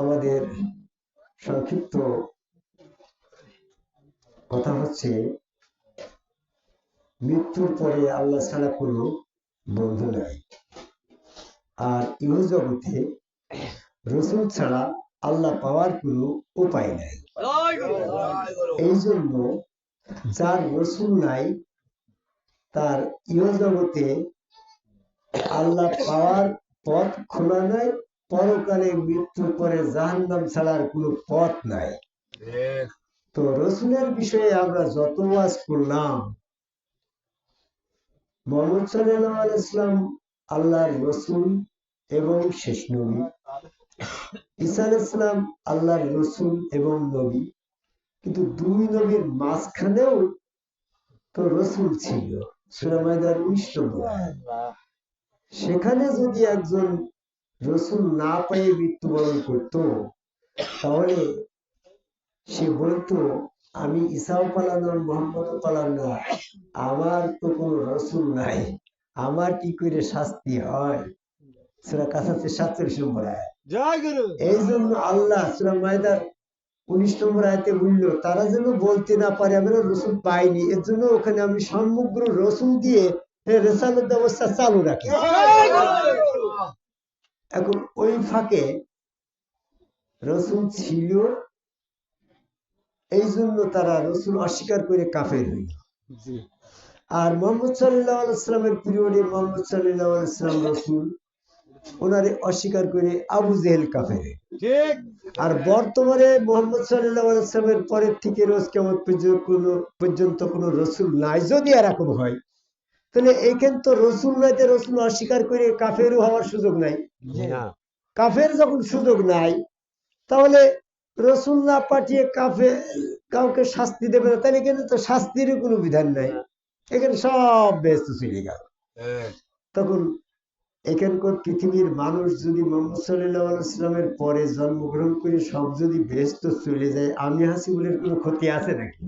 আমাদের সংক্ষিপ্ত কথা হচ্ছে, মৃত্যুর পরে আল্লাহ ছাড়া কোনো বন্ধু নাই। আর ইহ জগতে রসুল ছাড়া আল্লাহ পাওয়ার কোনো উপায় নাই। এই জন্য যার রসুল নাই, তার ইহ জগতে আল্লাহ পাওয়ার পথ খোলা নাই পরকালে মৃত্যুর পরে জাহান্নাম ছাড়ার কোনো পথ নাই। তো রসুলের বিষয়ে আমরা যত ওয়াজ করলাম মোহাম্মদ সাল্লাহ ইসলাম আল্লাহর রসুল এবং শেষ নবী। ঈসা ইসলাম আল্লাহর রসুল এবং নবী। কিন্তু দুই নবীর মাঝখানেও তো রসুল ছিল সুরামায়দার উনিশ সেখানে যদি একজন রসুল না পেয়ে মৃত্যুবরণ করত তাহলে সে বলতো আমি ঈসাও পালাম না মোহাম্মদও পালাম না আমার তো কোনো রসুল নাই আমার কি করে শাস্তি হয়? সুরা সাতচল্লিশ নম্বর আয়াত। এই জন্য আল্লাহ সুরা মায়দার উনিশ নম্বর আয়তে বলল তারা যেন বলতে না পারে আমরা রসুল পাইনি এর জন্য ওখানে আমি সমগ্র রসুল দিয়ে রেসালত ব্যবস্থা চালু রাখি। এখন ওই ফাঁকে রসুল ছিল। এই জন্য তারা রসুল অস্বীকার করে কাফের হইল আর মোহাম্মদ সাল্লাহ পিরিয়ডে মোহাম্মদ সাল্লাহ রসুল ওনারে অস্বীকার করে আবু জেহেল কাফের আর বর্তমানে মোহাম্মদ সাল্লাহ পরের থেকে রোজ কেমন পর্যন্ত কোনো পর্যন্ত কোনো রসুল নাই যদি এরকম হয় তাহলে এইখানে তো রসুল নাইতে রসুল অস্বীকার করে কাফেরও হওয়ার সুযোগ নাই। কাফের যখন সুযোগ নাই তাহলে রসুল না পাঠিয়ে কাফে কাউকে শাস্তি দেবে না তাহলে কিন্তু তো শাস্তিরও কোনো বিধান নাই। এখানে সব ব্যস্ত চলে গেল। তখন এখানকার পৃথিবীর মানুষ যদি মোহাম্মদ সাল্লাহ ইসলামের পরে জন্মগ্রহণ করে সব যদি ব্যস্ত চলে যায় আমি হাসিবুলের কোনো ক্ষতি আছে নাকি?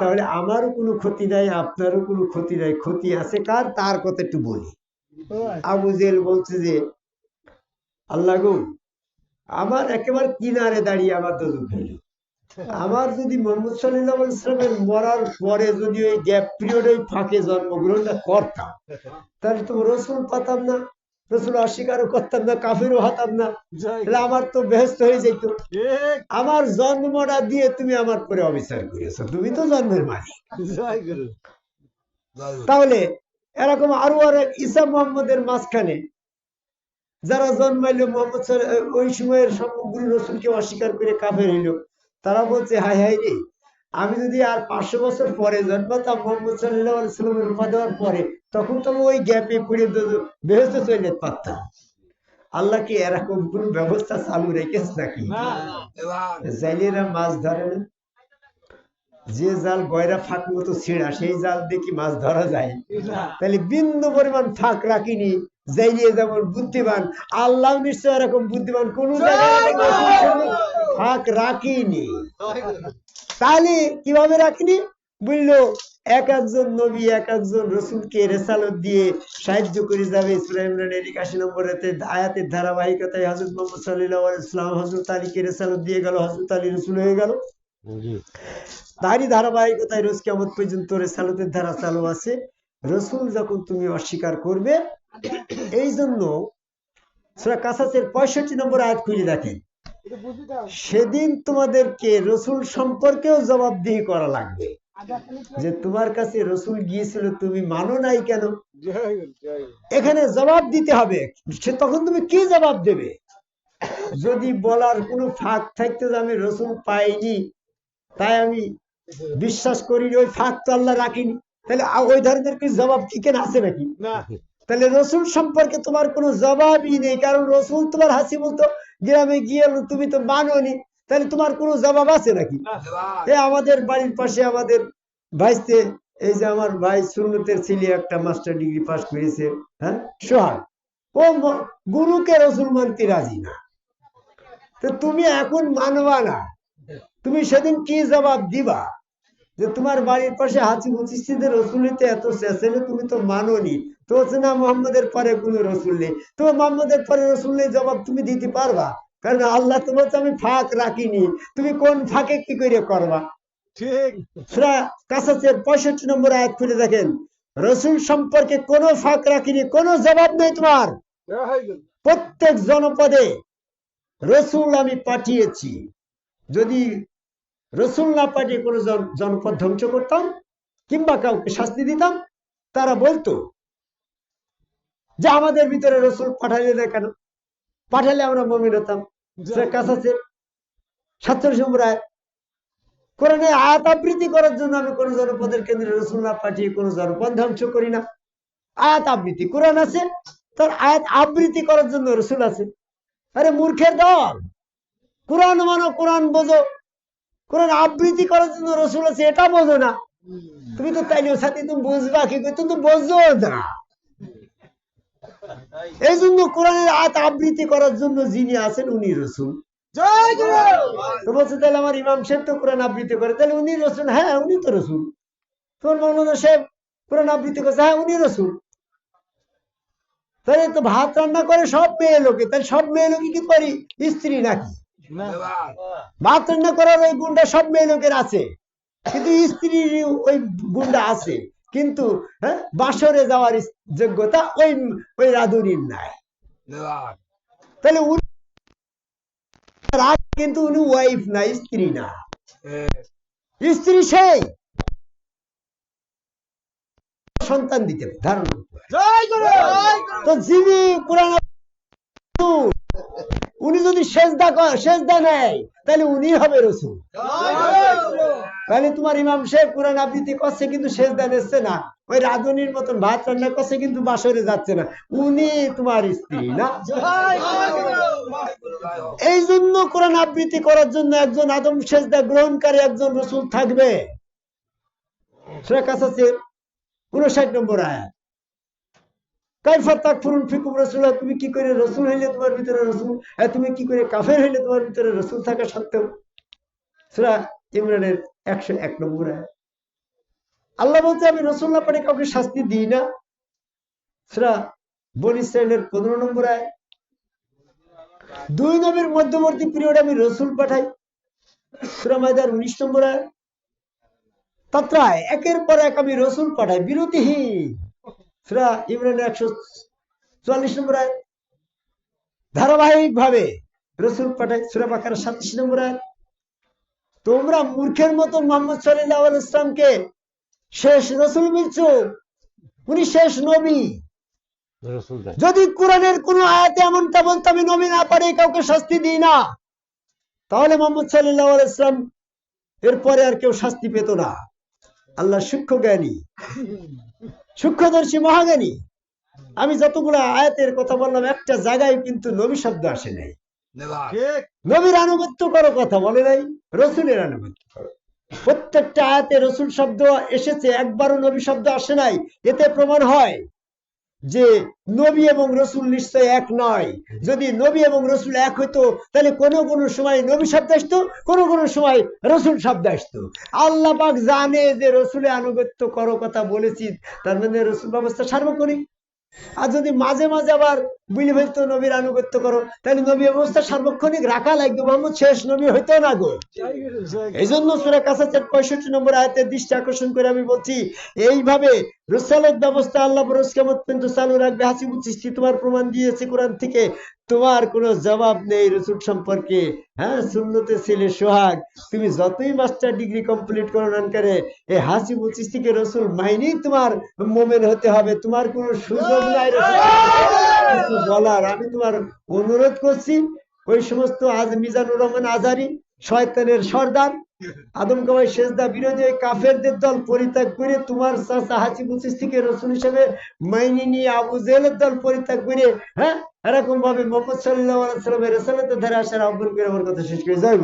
তাহলে আমারও কোনো ক্ষতি নাই আপনারও কোনো ক্ষতি নাই। ক্ষতি আছে কার? তার কথা একটু বলি। আবু জেল বলছে যে আল্লাহ গো আমার একেবারে কিনারে দাঁড়িয়ে আমার দোজক হইল আমার যদি মোহাম্মদ সাল্লাহ ইসলামের মরার পরে যদি ওই গ্যাপ পিরিয়ড ওই ফাঁকে জন্মগ্রহণটা করতাম তাহলে তো রসুল পাতাম না রসুল অস্বীকারও করতাম না কাফিরও হতাম না। তাহলে আমার তো ব্যস্ত হয়ে যেত। আমার জন্মটা দিয়ে তুমি আমার পরে অবিচার করেছ তুমি তো জন্মের মালিক। তাহলে এরকম আরও আরেক ইসা মোহাম্মদের মাঝখানে যারা জন্মাইলো মোহাম্মদ ওই সময়ের সমগ্র রসুলকে অস্বীকার করে কাফের হইল তারা বলছে হাই হাই রে আমি যদি আর পাঁচশো বছর পরে জন্মাতাম মোহাম্মদ সাল্লামের রূপা দেওয়ার পরে তখন তো আমি ওই গ্যাপে পড়ে বেহস্ত চলে যেতে পারতাম। আল্লাহ কি এরকম কোন ব্যবস্থা চালু রেখেছে নাকি? না মাছ ধরে না। যে জাল গয়রা ফাঁক মতো ছিঁড়া সেই জাল দেখি মাছ ধরা যায়? তাহলে বিন্দু পরিমাণ ফাঁক রাখিনি। জাইলিয়ে যেমন বুদ্ধিমান আল্লাহ নিশ্চয় এরকম বুদ্ধিমান কোন জায়গায় ফাঁক রাখিনি। তাহলে কীভাবে রাখিনি? বলল এক একজন নবী এক একজন রসুলকে রেসালত দিয়ে সাহায্য করে যাবে। ইসলাম ইমরানের একাশি নম্বরেতে আয়াতের ধারাবাহিকতায় হজরত মোহাম্মদ সাল্লাহ ইসলাম হজরত আলীকে রেসালত দিয়ে গেল হজরত আলী রসুল হয়ে গেল। তারই ধারাবাহিকতায় রোজ কেমন পর্যন্ত রেসালতের ধারা চালু আছে। রসুল যখন তুমি অস্বীকার করবে এই জন্য পঁয়ষট্টি নম্বর আয়াত খুলে দেখেন। সেদিন তোমাদেরকে রসুল সম্পর্কেও জবাবদিহি করা লাগবে। যে তোমার কাছে রসুল গিয়েছিল, তুমি মানো নাই কেন? এখানে জবাব দিতে হবে। সে তখন তুমি কি জবাব দেবে? যদি বলার কোনো ফাঁক থাকতে আমি রসুল পাইনি, তাই আমি বিশ্বাস করিনি, ওই ফাঁক তো আল্লাহ রাখিনি। তাহলে ওই ধরনের কি জবাব কি কেন আছে নাকি? না। তাহলে রসুল সম্পর্কে তোমার কোনো জবাবই নেই কারণ রসুল তোমার হাসি বলতো গ্রামে গিয়ে তুমি তো মানোনি তাহলে তোমার কোনো জবাব আছে নাকি? আমাদের বাড়ির পাশে আমাদের ভাইস্তে এই যে আমার ভাই সুন্নতের ছেলে একটা মাস্টার ডিগ্রি পাস করেছে হ্যাঁ সোহাগ ও গুরুকে রসুল মানতে রাজি না। তো তুমি এখন মানবা না। তুমি সেদিন কি জবাব দিবা? যে তোমার বাড়ির পাশে হাসি মুচিস্তিদের রসুলিতে এত চেঁচেলে তুমি তো মানোনি তো হচ্ছে না মোহাম্মদের পরে কোনো রসুল নেই। তো মোহাম্মদের পরে রসুল নেই জবাব তুমি দিতে পারবা? কারণ আল্লাহ তোমার আমি ফাঁক রাখিনি। তুমি কোন ফাঁকে কি করে করবা? ঠিক। পঁয়ষট্টি নম্বর আয়াত খুলে দেখেন। রসুল সম্পর্কে কোনো ফাঁক রাখিনি কোনো জবাব নেই তোমার। প্রত্যেক জনপদে রসুল আমি পাঠিয়েছি। যদি রসুল না পাঠিয়ে কোনো জন- জনপদ ধ্বংস করতাম কিংবা কাউকে শাস্তি দিতাম তারা বলতো যে আমাদের ভিতরে রসুল পাঠালে না কেন পাঠালে আমরা মমিন হতাম। সাতচল্লিশ নম্বর আয়াত। কোরআনে আয়াত আবৃত্তি করার জন্য আমি কোন জনপদের কেন্দ্রে রসুল না পাঠিয়ে কোন জনপদ ধ্বংস করি না। আয়াত আবৃত্তি। কোরআন আছে তার আয়াত আবৃত্তি করার জন্য রসুল আছে। আরে মূর্খের দল! কোরআন মানো কোরআন বোঝো। কোরআন আবৃত্তি করার জন্য রসুল আছে এটা বোঝো না। তুমি তো তাইলেও সাথে তুমি বুঝবা কি তুমি তো বোঝো না। এই জন্য কোরআনের আয়াত আবৃত্তি করার জন্য যিনি আছেন উনি রসুল। তো বলছে তাহলে আমার ইমাম সাহেব তো কোরআন আবৃত্তি করে তাহলে উনি রসুল? হ্যাঁ উনি তো রসুল। তোমার মৌলানা সাহেব কোরআন আবৃত্তি করছে হ্যাঁ উনি রসুল। তাহলে তো ভাত রান্না করে সব মেয়ে লোকে তাহলে সব মেয়ে লোকে কি করি? স্ত্রী নাকি? ভাত রান্না করার ওই গুণটা সব মেয়ে লোকের আছে। কিন্তু স্ত্রীর ওই গুণটা আছে। কিন্তু হ্যাঁ বাসরে যাওয়ার যোগ্যতা ওই ওই রাধুনির নাই। তাহলে উনি কিন্তু উনি ওয়াইফ না স্ত্রী না। স্ত্রী সেই। সন্তান দিতে ধারণ তো যিনি কোরআন উনি যদি সেজদা সেজদা নেয়, তাহলে উনি হবে রসুল। তাহলে তোমার ইমাম সাহেব কোরআন আবৃত্তি করছে কিন্তু সেজদা নিচ্ছে না। ওই রাধুনির মতন ভাত রান্না করছে কিন্তু বাসরে যাচ্ছে না। উনি তোমার স্ত্রী না? এই জন্য কোরআন আবৃত্তি করার জন্য একজন আদম সেজদা গ্রহণকারী একজন রসুল থাকবে। সেটা কাছে উনষাট নম্বর আয়াত। কাইফা তাকফুরুন ফিকুম রাসূলা তুমি কি করে রসুল হইলে তোমার ভিতরে রসুল? আর তুমি কি করে কাফের হইলে তোমার ভিতরে রসুল থাকা সত্ত্বেও? সূরা ইমরানের একশো এক নম্বর আল্লাহ বলছে, আমি পারে কাউকে শাস্তি দিই না। সূরা পনেরো নম্বর আয়াত। দুই নবীর মধ্যবর্তী পিরিয়ডে আমি রসুল পাঠাই। সূরা মায়দার উনিশ নম্বর আয় তত্রায় একের পর এক আমি রসুল পাঠাই, বিরতিহীন। সূরা ইমরান একশো চুয়াল্লিশ নম্বর। আয়াত ধারাবাহিক ভাবে রসুল পাঠাই সূরা বাকার সাতাশ নম্বর। আয়াত তোমরা মূর্খের মতন মোহাম্মদ সাল্লাহ ইসলামকে শেষ রসুল বলছো উনি শেষ নবী। যদি কোরআনের কোন আয়াতে এমনটা বলতো আমি নবী না পারে কাউকে শাস্তি দিই না। তাহলে মোহাম্মদ সাল্লাহ ইসলাম এরপরে আর কেউ শাস্তি পেত না। আল্লাহ সূক্ষ্ম জ্ঞানী। সূক্ষ্মদর্শী মহাজ্ঞানী আমি যতগুলো আয়াতের কথা বললাম একটা জায়গায় কিন্তু নবী শব্দ আসে নাই। ঠিক। নবীর আনুগত্য করো কথা বলে নাই রসুলের আনুগত্য করো। প্রত্যেকটা আয়াতে রসুল শব্দ এসেছে একবারও নবী শব্দ আসে নাই এতে প্রমাণ হয় যে নবী এবং রসুল নিশ্চয় এক নয়। যদি নবী এবং রসুল এক হইতো, তাহলে কোনো কোনো সময় নবী শব্দ আসতো, কোনো কোনো সময় রসুল শব্দ আসতো। আল্লাহ জানে যে রসুলে আনুগত্য করো কথা বলেছি, তার মানে রসুল ব্যবস্থা সার্বক্ষণিক। আর যদি মাঝে মাঝে আবার বুঝে ফেলতো নবীর আনুগত্য করো। তাহলে নবী অবস্থা সার্বক্ষণিক রাখা লাগবে। মোহাম্মদ শেষ, নবী হইতো না গো? এই জন্য সুরা কাসাচের পঁয়ষট্টি নম্বর আয়াতের দৃষ্টি আকর্ষণ করে আমি বলছি, এইভাবে রসালত ব্যবস্থা আল্লাহ চালু রাখবে তোমার প্রমাণ দিয়েছে কোরআন থেকে। তোমার কোনো জবাব নেই রসুল সম্পর্কে। হ্যাঁ শূন্যতে ছেলে সোহাগ, তুমি যতই মাস্টার ডিগ্রি কমপ্লিট করো না এই হাসিবুল সৃষ্টিকে রসুল মাইনেই তোমার মোমেন হতে হবে। তোমার কোনো সুযোগ নাই রসুল। কিছু বলার, আমি তোমার অনুরোধ করছি, ওই সমস্ত আজ মিজানুর রহমান আজারি, শয়তানের সর্দার, আদম কামাই শেষদা বিরোধী কাফেরদের দল পরিত্যাগ করে তোমার হিসেবে মাইনে নিয়ে আবু জেলের দল পরিত্যাগ করে হ্যাঁ? এরকম ভাবে মোহাম্মদ সাল্লাহ সাল্লামের ধারে আসার আহ্বান করে আমার কথা শেষ করে। যাইব